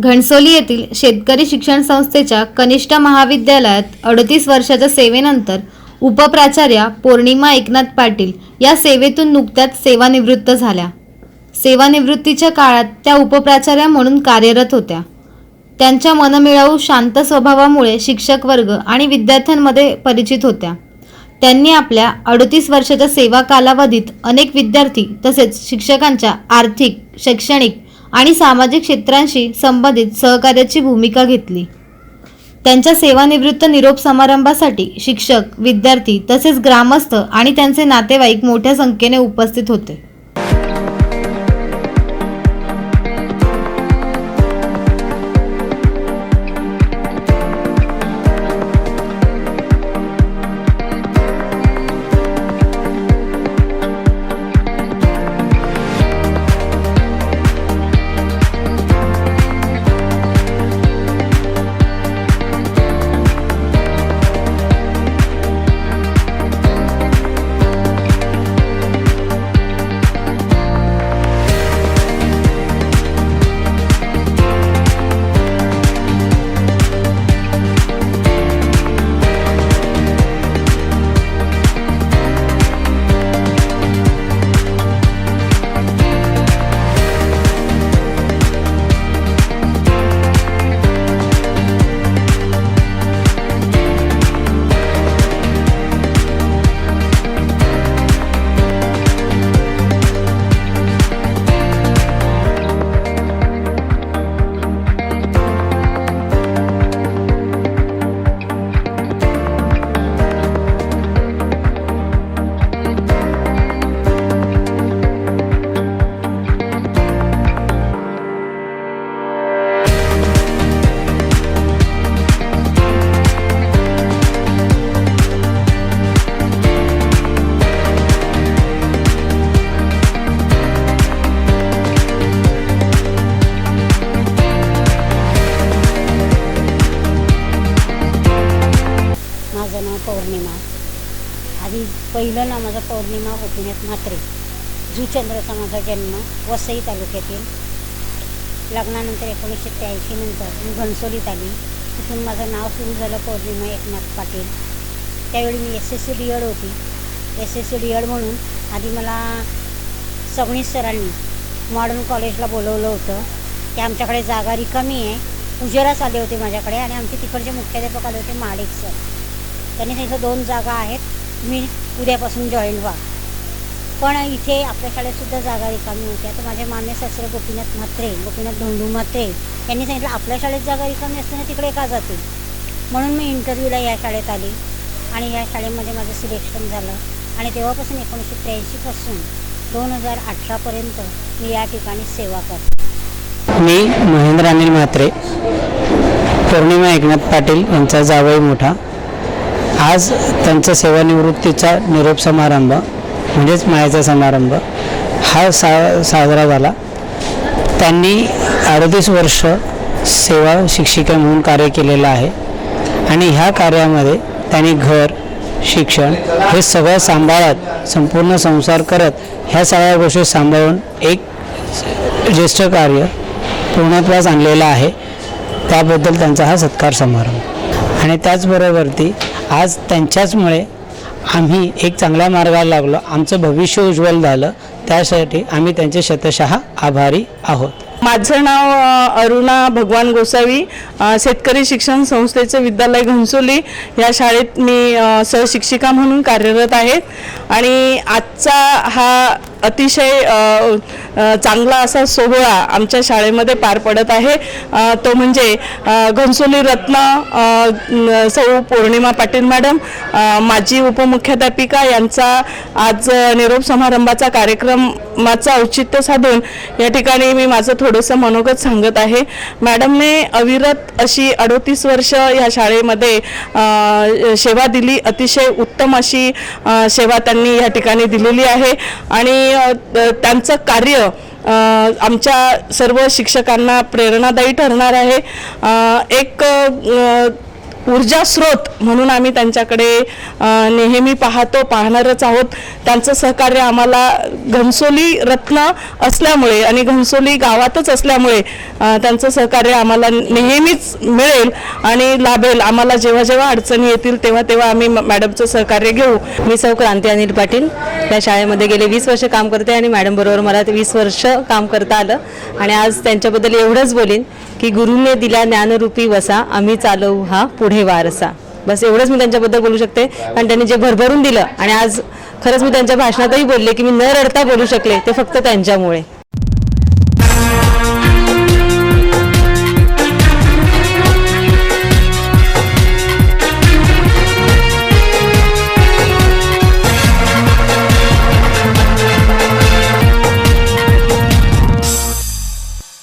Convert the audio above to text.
घणसोली येथील शेतकरी शिक्षण संस्थेच्या कनिष्ठ महाविद्यालयात अडतीस वर्षाच्या सेवेनंतर उपप्राचार्या पौर्णिमा एकनाथ पाटील या सेवेतून नुकत्याच सेवानिवृत्त झाल्या. सेवानिवृत्तीच्या काळात त्या उपप्राचार्या म्हणून कार्यरत होत्या. त्यांच्या मनमिळावू शांत स्वभावामुळे शिक्षक वर्ग आणि विद्यार्थ्यांमध्ये परिचित होत्या. त्यांनी आपल्या अडतीस वर्षाच्या सेवा कालावधीत अनेक विद्यार्थी तसेच शिक्षकांच्या आर्थिक शैक्षणिक आणि सामाजिक क्षेत्रांशी संबंधित सहकार्याची भूमिका घेतली. त्यांच्या सेवानिवृत्त निरोप समारंभासाठी शिक्षक विद्यार्थी तसेच ग्रामस्थ आणि त्यांचे नातेवाईक मोठ्या संख्येने उपस्थित होते. आधी पहिलं नाव माझं पौर्णिमा गोपीनाथ म्हात्रे जुचंद्रचा माझा जन्म वसई तालुक्यातील लग्नानंतर एकोणीसशे त्र्याऐंशी नंतर मी घणसोलीत आली. तिथून माझं नाव सुरू झालं पौर्णिमा एकनाथ पाटील. त्यावेळी मी S S C D Ed होती. S S C D Ed म्हणून आधी मला सगणीस सरांनी मॉडर्न कॉलेजला बोलवलं होतं. की आमच्याकडे जागा रिकामी आहे. उजेरास आले होते माझ्याकडे आणि आमचे तिकडचे मुख्याध्यापक आले होते माडिक सर. त्यांनी सांगितलं दोन जागा आहेत. मी उद्यापासून जॉईन व्हा. पण इथे आपल्या शाळेतसुद्धा जागा रिकामी होत्या. तर माझे मान्य सासरे गोपीनाथ म्हात्रे गोपीनाथ धोंडू म्हात्रे यांनी सांगितलं आपल्या शाळेत जागा रिकामी असताना तिकडे का जाते? म्हणून मी इंटरव्ह्यूला या शाळेत आली आणि या शाळेमध्ये माझं सिलेक्शन झालं. आणि तेव्हापासून एकोणीसशे त्र्याऐंशीपासून दोन हजार अठरापर्यंत मी या ठिकाणी सेवा करते. मी महेंद्र अनिल म्हात्रे पौर्णिमा एकनाथ पाटील यांचा जावई मोठा. आज त्यांचा सेवानिवृत्तीचा निरोप समारंभ म्हणजेच मायाचा समारंभ हा सा साजरा झाला. त्यांनी अडतीस वर्ष सेवा शिक्षिका म्हणून कार्य केलेलं आहे. आणि ह्या कार्यामध्ये त्यांनी घर शिक्षण हे सगळं सांभाळत संपूर्ण संसार करत ह्या सगळ्या गोष्टी सांभाळून एक ज्येष्ठ कार्य पूर्णत्वास आणलेलं आहे. त्याबद्दल त्यांचा हा सत्कार समारंभ. आणि त्याचबरोबर ती आज त्यांच्याचमुळे आम्ही एक चांगल्या मार्गाला लागलो. आमचं भविष्य उज्ज्वल झालं. त्यासाठी आम्ही त्यांचे शतशः आभारी आहोत. माझं नाव अरुणा भगवान गोसावी शेतकरी शिक्षण संस्थेचे विद्यालय घनसोली या शाळेत मी सहशिक्षिका म्हणून कार्यरत आहे. आणि आजचा हा अतिशय चांगला असा सोहळा आमच्या शाळेमध्ये पार पडत आहे. तो म्हणजे घनसोली रत्न सौ पौर्णिमा पाटील मॅडम माजी उपमुख्याध्यापिका यांचा आज निरोप समारंभाचा कार्यक्रमाचा औचित्य साधून या ठिकाणी मी माझं थोडंसं मनोगत सांगत आहे. मॅडमने अविरत अशी अडोतीस वर्ष या शाळेमध्ये सेवा दिली. अतिशय उत्तम अशी सेवा त्यांनी या ठिकाणी दिलेली आहे. आणि त्यांचं कार्य आमच्या सर्व शिक्षकांना प्रेरणादायी ठरणार आहे. एक ऊर्जा स्रोत म्हणून आम्ही त्यांच्याकडे नेहमी पाहतो पाहणारच आहोत. त्यांचं सहकार्य आम्हाला घनसोली रत्न असल्यामुळे आणि घनसोली गावातच असल्यामुळे त्यांचं सहकार्य आम्हाला नेहमीच मिळेल आणि लाभेल. आम्हाला जेव्हा जेव्हा अडचणी येतील तेव्हा तेव्हा आम्ही म- मॅडमचं सहकार्य घेऊ. मी सौ क्रांती अनिल पाटील. त्या शाळेमध्ये गेले वीस वर्ष काम करते आणि मॅडमबरोबर मला ते वीस वर्ष काम करता आलं. आणि आज त्यांच्याबद्दल एवढंच बोलीन की गुरुने दिल्या ज्ञानरूपी वसा आम्ही चालवू हा पुढे. वारसा बस एवढंच मी त्यांच्याबद्दल बोलू शकते. कारण त्यांनी जे भरभरून दिलं आणि आज खरंच मी त्यांच्या भाषणातही बोलले की मी न रडता बोलू शकले ते फक्त त्यांच्यामुळे.